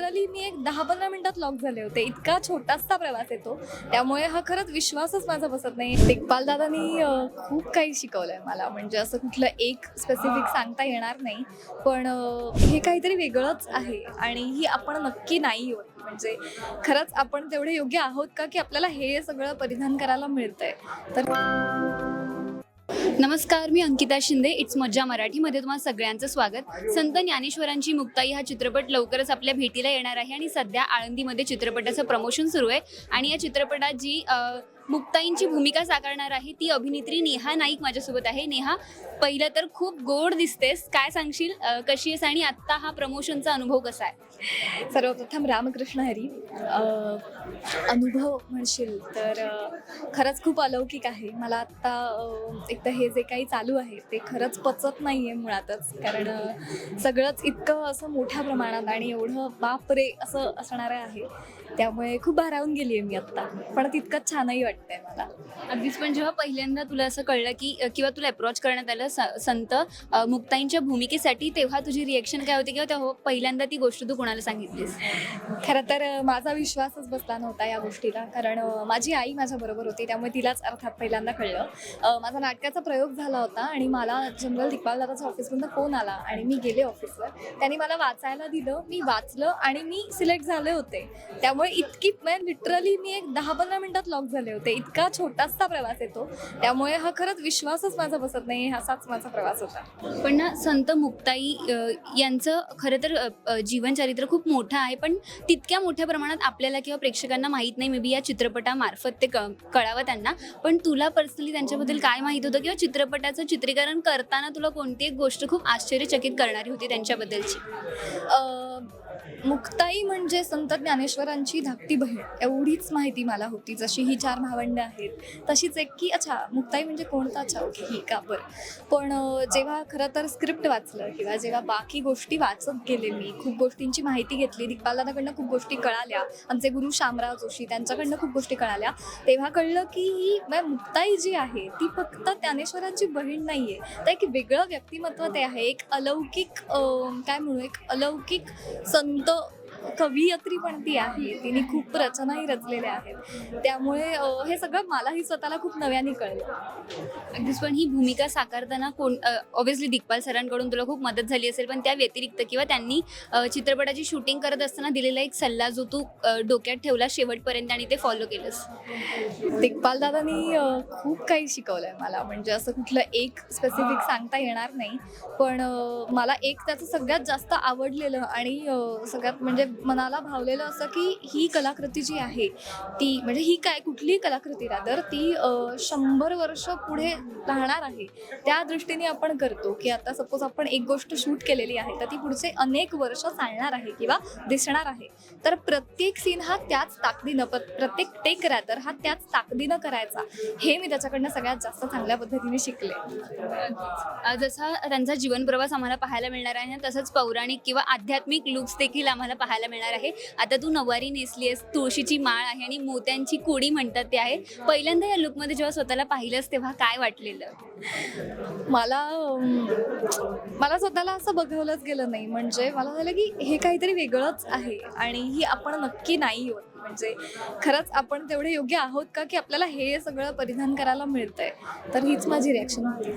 Literally मी एक दहा पंधरा मिनिटात लॉक झाले होते. इतका छोटासा प्रवास येतो. त्यामुळे हा खरंच विश्वासच माझा बसत नाही. दिग्पाल दादानी खूप काही शिकवलंय मला. म्हणजे असं कुठलं एक स्पेसिफिक सांगता येणार नाही. पण हे काहीतरी वेगळंच आहे. आणि ही आपण नक्की नाही होत. म्हणजे खरंच आपण तेवढे योग्य आहोत का की आपल्याला हे सगळं परिधान करायला मिळतंय? तर नमस्कार मी अंकिता शिंदे. इट्स मज्जा मराठीमध्ये तुम्हाला सगळ्यांचं स्वागत. संत ज्ञानेश्वरांची मुक्ताई हा चित्रपट लवकरच आपल्या भेटीला येणार आहे आणि सध्या आळंदीमध्ये चित्रपटाचं प्रमोशन सुरू आहे. आणि या चित्रपटात जी मुक्ताईंची भूमिका साकारणार आहे ती अभिनेत्री नेहा नाईक माझ्यासोबत आहे. नेहा पहिलं तर खूप गोड दिसतेस. काय सांगशील? कशी आहेस? आणि आत्ता हा प्रमोशनचा अनुभव कसा आहे? सर्वप्रथम रामकृष्ण हरी अनुभव म्हणशील तर खरंच खूप अलौकिक आहे. मला आत्ता एक तर हे जे काही चालू आहे ते खरंच पचत नाही आहे मुळातच. कारण सगळंच इतकं असं मोठ्या प्रमाणात आणि एवढं बाप रे असं असणारं आहे. त्यामुळे खूप भारावून गेली आहे मी आत्ता. पण तितकंच छानही वाटतंय मला. अगदीच. पण जेव्हा पहिल्यांदा तुला असं कळलं की किंवा तुला अप्रोच करण्यात आलं स- संत मुक्ताईंच्या भूमिकेसाठी तेव्हा तुझी रिएक्शन काय होती? किंवा तेव्हा पहिल्यांदा ती गोष्ट तू कोणाला सांगितलीस? खरं तर माझा विश्वासच बसला नव्हता या गोष्टीला. कारण माझी आई माझ्या बरोबर होती त्यामुळे तिलाच अर्थात पहिल्यांदा कळलं. माझा नाटकाचा प्रयोग झाला होता आणि मला जनरल दिग्पाल दादाच्या ऑफिसमधून फोन आला आणि मी गेले ऑफिसवर. त्यांनी मला वाचायला दिलं मी वाचलं आणि मी सिलेक्ट झाले होते. त्यामुळे इतकी म्हणजे लिटरली मी एक दहा पंधरा मिनिटात लॉक झाले होते. इतका छोटासा प्रवास येतो. त्यामुळे हा खरंच विश्वासच माझा बसत नाही असाच माझा प्रवास होता. पण ना संत मुक्ताई यांचं खरं तर जीवनचरित्र चित्र खूप मोठं आहे पण तितक्या मोठ्या प्रमाणात आपल्याला किंवा प्रेक्षकांना माहीत नाही मे बी या चित्रपटामार्फत ते क कळावं त्यांना. पण तुला पर्सनली त्यांच्याबद्दल काय माहीत होतं? किंवा चित्रपटाचं चित्रीकरण करताना तुला कोणती एक गोष्ट खूप आश्चर्यचकित करणारी होती त्यांच्याबद्दलची? मुक्ताई म्हणजे संत ज्ञानेश्वरांची धाकटी बहीण. एवढीच माहिती मला होती जशी ही चार भावंड आहेत. तशीच एक की अच्छा मुक्ताई म्हणजे कोणता? अच्छा ओके ही का? बरं. पण जेव्हा खरं तर स्क्रिप्ट वाचलं किंवा जेव्हा बाकी गोष्टी वाचत गेले मी खूप गोष्टींची माहिती घेतली दिग्पालदादाकडनं खूप गोष्टी कळाल्या. आमचे गुरु शामराव जोशी त्यांच्याकडनं खूप गोष्टी कळाल्या. तेव्हा कळलं की ही मुक्ताई जी आहे ती फक्त ज्ञानेश्वरांची बहीण नाही आहे तर एक वेगळं व्यक्तिमत्व ते आहे. एक अलौकिक काय म्हणू एक अलौकिक संत कवयित्री पण ती आहे. तिने खूप रचनाही रचलेल्या आहेत. त्यामुळे हे सगळं मलाही स्वतःला खूप नव्याने कळलं. अगदीच पण ही भूमिका साकारताना कोण ऑब्व्हियसली दिग्पाल सरांकडून तुला खूप मदत झाली असेल पण त्या व्यतिरिक्त किंवा त्यांनी चित्रपटाची शूटिंग करत असताना दिलेला एक सल्ला जो तू डोक्यात ठेवला शेवटपर्यंत आणि ते फॉलो केलंस? दिग्पाल दादानी खूप काही शिकवलंय मला. म्हणजे असं कुठलं एक स्पेसिफिक सांगता येणार नाही. पण मला एक त्याचं सगळ्यात जास्त आवडलेलं आणि सगळ्यात म्हणजे मनाला भावलेलं असं की ही कलाकृती जी आहे ती म्हणजे ही काय कुठलीही कलाकृती रादर ती शंभर वर्ष पुढे राहणार आहे. त्या दृष्टीने आपण करतो की आता सपोज आपण एक गोष्ट शूट केलेली आहे तर ती पुढचे अनेक वर्ष चालणार आहे किंवा दिसणार आहे. तर प्रत्येक सीन हा त्याच ताकदीनं प्रत्येक टेक रॅदर हा त्याच ताकदीनं करायचा. हे मी त्याच्याकडनं सगळ्यात जास्त चांगल्या पद्धतीने शिकले. जसा त्यांचा जीवन प्रवास आम्हाला पाहायला मिळणार आहे तसंच पौराणिक किंवा आध्यात्मिक लुक्स देखील आम्हाला पाहायला मिळणार आहे. आता तू नवारी नेसली आहेस तुळशीची माळ आहे आणि मोत्यांची कोडी म्हणतात ते आहे. पहिल्यांदा या लुकमध्ये जेव्हा स्वतःला पाहिलंस तेव्हा काय वाटलेलं? मला मला स्वतःला असं बघवलंच गेलं नाही. म्हणजे मला झालं की हे काहीतरी वेगळंच आहे आणि ही आपण नक्की नाही होत. म्हणजे खरंच आपण तेवढे योग्य आहोत का की आपल्याला हे सगळं परिधान करायला मिळतंय? तर हीच माझी रिॲक्शन होती.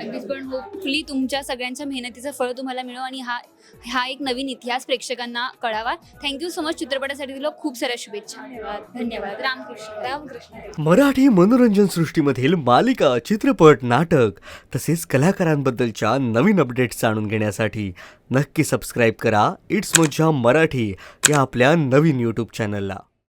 अगदीच पण होपफुली तुमच्या सगळ्यांच्या मेहनतीचं फळ तुम्हाला मिळो आणि हा हा एक नवीन इतिहास प्रेक्षकांना कळावा. थँक्यू सो मच चित्रपटासाठी तुला खूप साऱ्या शुभेच्छा. धन्यवाद. धन्यवाद. रामकृष्ण. रामकृष्ण. मराठी मनोरंजन सृष्टीमधील मालिका चित्रपट नाटक तसेच कलाकारांबद्दलच्या नवीन अपडेट्स जाणून घेण्यासाठी नक्की सबस्क्राईब करा. इट्स मज्जा मराठी या आपल्या नवीन यूट्यूब चॅनलला